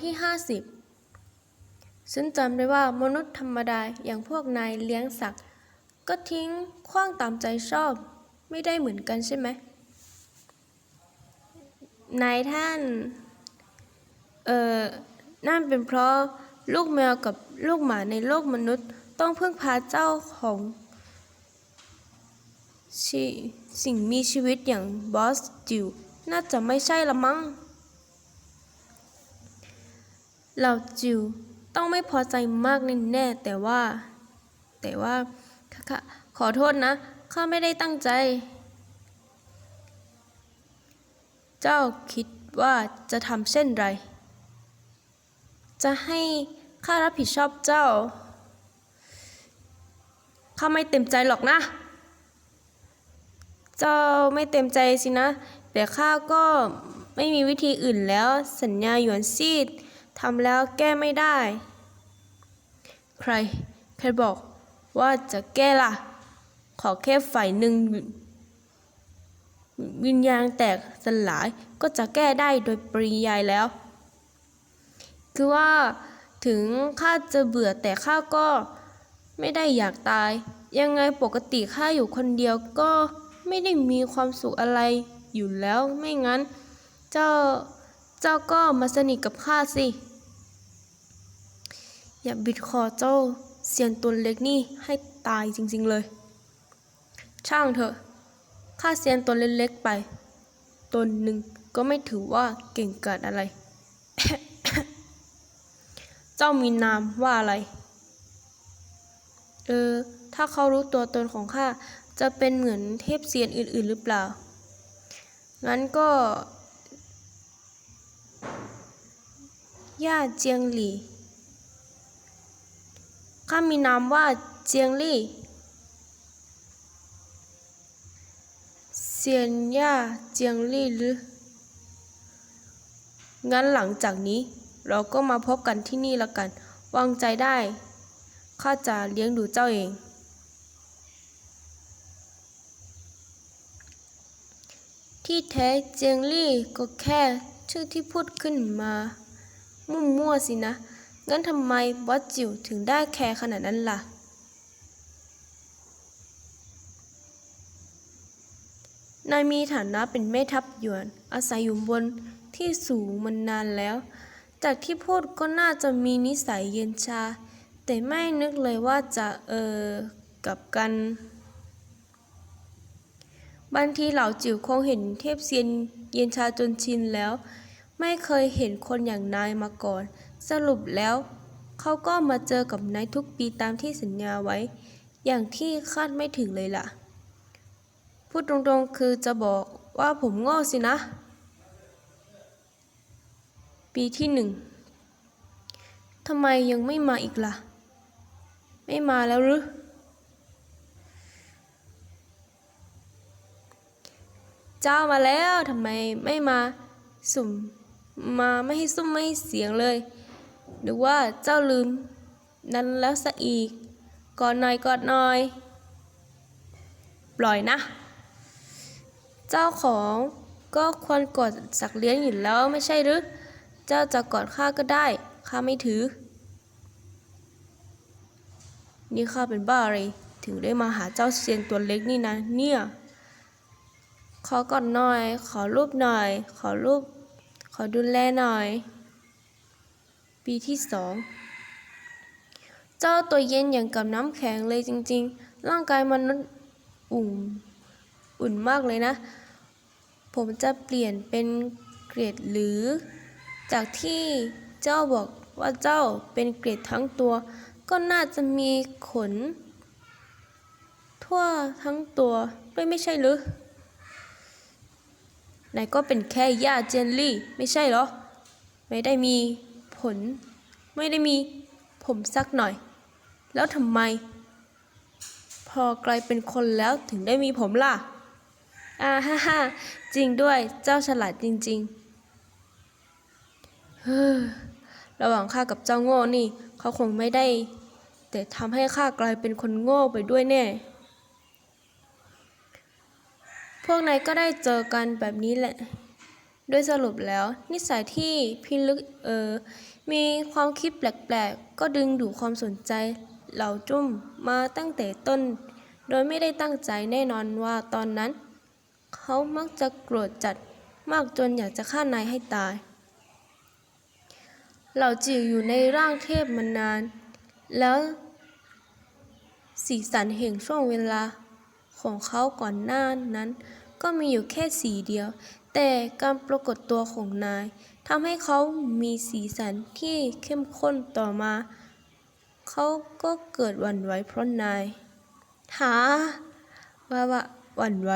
ที่ห้าสิบฉันจำได้ว่ามนุษย์ธรรมดาอย่างพวกนายเลี้ยงสัตว์ก็ทิ้งขว้างตามใจชอบ ไม่ได้เหมือนกันใช่ไหม นายท่าน เอ่อ นั่นเป็นเพราะลูกแมวกับลูกหมาในโลกมนุษย์ต้องพึ่งพาเจ้าของสิ่งมีชีวิตอย่างบอสจิวน่าจะไม่ใช่ละมั้ง เหล่าจิวต้องไม่พอใจมากแน่แต่ว่า แต่ว่าข้าข้าขอโทษนะข้าไม่ได้ตั้งใจ เจ้าคิดว่าจะทำเช่นไร จะให้ข้ารับผิดชอบเจ้าข้าไม่เต็มใจหรอกนะ เจ้าไม่เต็มใจสินะ แต่ข้าก็ไม่มีวิธีอื่นแล้วสัญญาหยวนซีด ทำแล้วแก้ไม่ได้ ใคร ใครบอกว่าจะแก้ล่ะ ขอแค่ฝ่ายหนึ่ง วิญญาณแตกสลายก็จะแก้ได้โดยปริยายแล้ว คือว่าถึงข้าจะเบื่อแต่ข้าก็ไม่ได้อยากตาย ยังไงปกติข้าอยู่คนเดียวก็ไม่ได้มีความสุขอะไรอยู่แล้วไม่งั้น เจ้าเจ้าก็มาสนิทกับข้าสิ อย่าบิดคอเจ้าเซียนตัวเล็กนี่ให้ตายจริงๆเลย ช่างเถอะข้าเซียนตัวเล็กๆไปตนหนึ่งก็ไม่ถือว่าเก่งเกาจอะไร เจ้ามีนามว่าอะไร เออ ถ้าเขารู้ตัวตนของข้าจะเป็นเหมือนเทพเซียนอื่น ๆ หรือเปล่า งั้นก็ ย่าเจียงหลี่ ข้ามีนามว่าเจียงลี่เซียนย่าเจียงลี่หรือ งั้นหลังจากนี้ เราก็มาพบกันที่นี่ละกัน วางใจได้ ข้าจะเลี้ยงดูเจ้าเอง ที่แท้เจียงลี่ก็แค่ชื่อที่พูดขึ้นมา มั่วๆสินะ งั้นทำไมบอสจิ๋วถึงได้แคร์ขนาดนั้นล่ะ นายมีฐานะเป็นแม่ทัพหยวน อาศัยอยู่บนที่สูงมานานแล้ว จากที่พูดก็น่าจะมีนิสัยเย็นชา แต่ไม่นึกเลยว่าจะเออกับกัน บางทีเหล่าจิ๋วคงเห็นเทพเซียนเย็นชาจนชินแล้ว ไม่เคยเห็นคนอย่างนายมาก่อน สรุปแล้ว เขาก็มาเจอกับนายทุกปีตามที่สัญญาไว้ อย่างที่คาดไม่ถึงเลยล่ะ พูดตรงๆคือจะบอกว่าผมโง่สินะ ปีที่หนึ่งทำไมยังไม่มาอีกล่ะ ไม่มาแล้วหรือเจ้ามาแล้วทำไมไม่มาสุ่มมาไม่ให้ซุ่มไม่ให้เสียงเลย หรือว่าเจ้าลืม นั้นแล้วซะอีกกอดหน่อยกอดหน่อย ปล่อยนะ เจ้าของก็ควรกอดสักเลี้ยงอยู่แล้วไม่ใช่หรือ เจ้าจะกอดข้าก็ได้ข้าไม่ถือ นี่ข้าเป็นบ้าอะไรถึงได้มาหาเจ้าเซียนตัวเล็กนี่นะเนี่ย ขอกอดหน่อย ขอรูปหน่อย ขอรูป ขอดูแลหน่อย ปีที่สองเจ้าตัวเย็นอย่างกับน้ำแข็งเลยจริง ๆ ร่างกายมนุษย์อุ่นอุ่นมากเลยนะ ผมจะเปลี่ยนเป็นเกรดหรือ จากที่เจ้าบอกว่าเจ้าเป็นเกรดทั้งตัว ก็น่าจะมีขน ทั่วทั้งตัวด้วยไม่ใช่หรือนายก็เป็นแค่หญ้าเจนลี่ ไม่ใช่เหรอ ไม่ได้มี ผล ไม่ได้มีผมสักหน่อย แล้วทำไม พอกลายเป็นคนแล้วถึงได้มีผมล่ะอ่าฮ่าฮ่าจริงด้วยเจ้าฉลาดจริงๆเฮ้อระหว่างข้ากับเจ้าโง่นี่ เขาคงไม่ได้ แต่ทำให้ข้ากลายเป็นคนโง่ไปด้วยแน่ พวกนายก็ได้เจอกันแบบนี้แหละ โดยสรุปแล้ว นิสัยที่พิลึกเออ มีความคิดแปลกๆ ก็ดึงดูดความสนใจเหล่าจุ้มมาตั้งแต่ต้น โดยไม่ได้ตั้งใจแน่นอนว่าตอนนั้น เขามักจะโกรธจัดมากจนอยากจะฆ่านายให้ตาย เหล่าจิ๋วอยู่ในร่างเทพมานาน แล้วสีสันแห่งช่วงเวลาของเขาก่อนหน้านั้น ก็มีอยู่แค่สีเดียว แต่การปรากฏตัวของนาย ทำให้เขามีสีสันที่เข้มข้นต่อมา เขาก็เกิดหวั่นไหวเพราะนาย หา ว่าวะหวั่นไหว